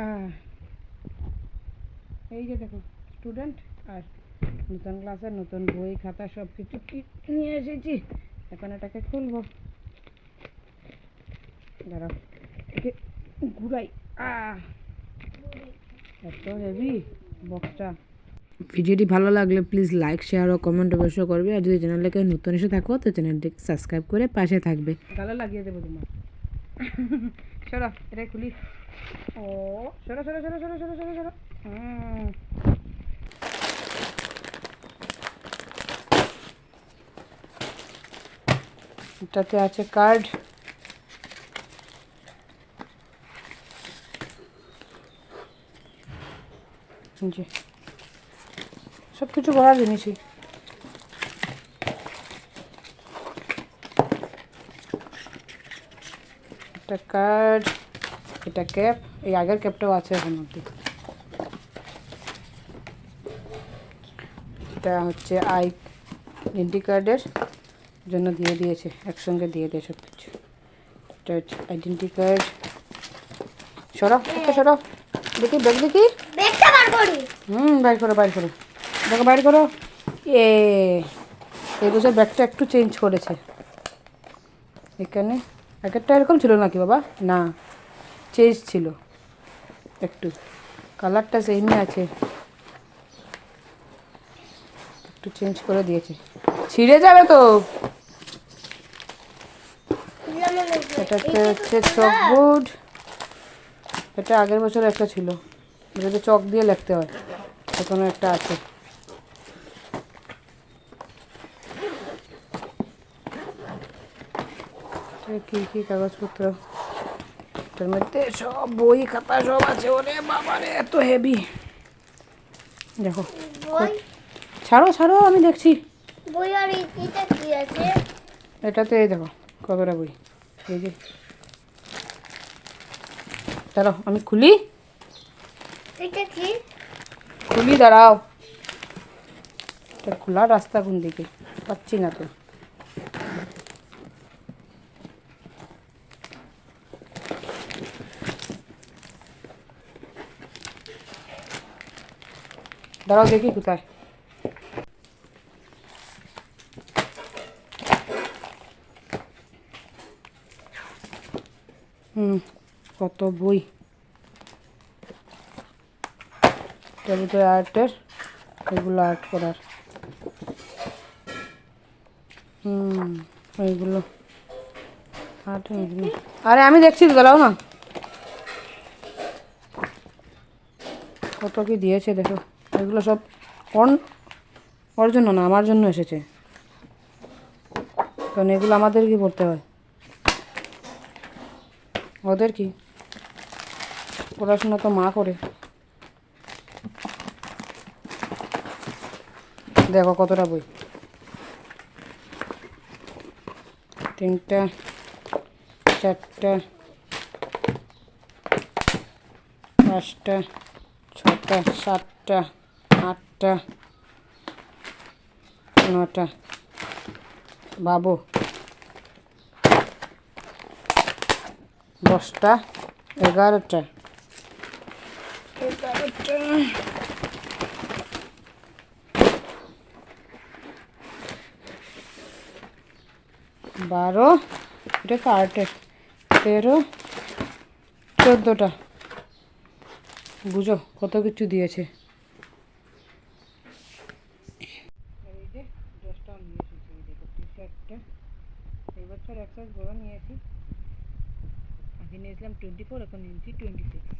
হ্যাঁ। এই যে দেখো স্টুডেন্ট আর নতুন ক্লাসের নতুন বই খাতা সব কিছু নিয়ে এসেছি? এখন এটাকে খুলব। দাঁড়াও ঘুরাই। এত হেভি বক্সটা ভিডিওটি ভালো লাগলে প্লিজ লাইক শেয়ার ও কমেন্ট অবশ্যই করবে। আর যদি চ্যানেলটাকে নতুন এসে থাকো তো চ্যানেলটি সাবস্ক্রাইব করে পাশে থাকবে। ভালো লাগিয়ে দেবো তোমার। চলো এটাই খুলি। ও সরো সরো সরো সরো সরো সরো সরো হুম এটাতে আছে কার্ড জি সব কিছু করার জিনিসই একটা কার্ড এটা ক্যাপ এই আগের ক্যাপটাও আছে এখন অব্দি এটা হচ্ছে আই আইডেন্টি কার্ডের জন্য দিয়ে দিয়েছে একসঙ্গে দিয়ে দিয়ে সব কিছু এটা হচ্ছে আইডেন্টি কার্ড একটা সরাও দেখি ব্যাগ দেখি। হুম বাইর করো বাইর করো। দেখো বাইর করো। এ এই বছর ব্যাগটা একটু চেঞ্জ করেছে। এখানে প্যাকেটটা এরকম ছিল নাকি বাবা? না। চেঞ্জ ছিল। একটু কালারটা সেমই আছে। একটু চেঞ্জ করে দিয়েছে। ছিঁড়ে যাবে তো। এটাতে হচ্ছে চকবোর্ড। এটা আগের বছর একটা ছিল। এটাতে চক দিয়ে লিখতে হয়। এখনও একটা আছে। এটা কি কি কাগজপত্র? এটার মধ্যে সব বই খাতা সব আছে। ওরে বাবা রে এত হেভি দেখো ছাড়ো ছাড়ো আমি দেখছি। বই আর এই- এটা কি আছে? এটাতে এই দেখো কতটা বই। এই যে। দাঁড়াও আমি খুলি। এটা কি? খুলি দাঁড়াও। এটা খোলা রাস্তা কোন দিকে? পাচ্ছি না তো। দাঁড়াও দেখি কোথায়। হুম, কত বই। ভিতরে আর্টের, এগুলো আর্ট করার। হুম এইগুলো আর্ট এইগুলো আরে আমি দেখছি দাঁড়াও না। কত কি দিয়েছে দেখো। এগুলো সব কোন ওর জন্য না, আমার জন্য এসেছে। কারণ এগুলো আমাদের কি পড়তে হয়। ওদের কি? পড়াশোনা তো মা করে। দেখো কতটা বই। তিনটা, চারটা, পাঁচটা, ছটা, সাতটা আটটা নটা। বাবু। দশটা এগারোটা। এগারোটা। বারো এটা তো আটের তেরো চোদ্দোটা। বুঝো কত কিছু দিয়েছে এই যে দশটাও নিয়ে এসেছি এই দেখো টি শার্টটা বছর এক সাইজ বড় নিয়েছি আগে নিয়েছিলাম টোয়েন্টি ফোর এখন নিয়েছি টোয়েন্টি সিক্স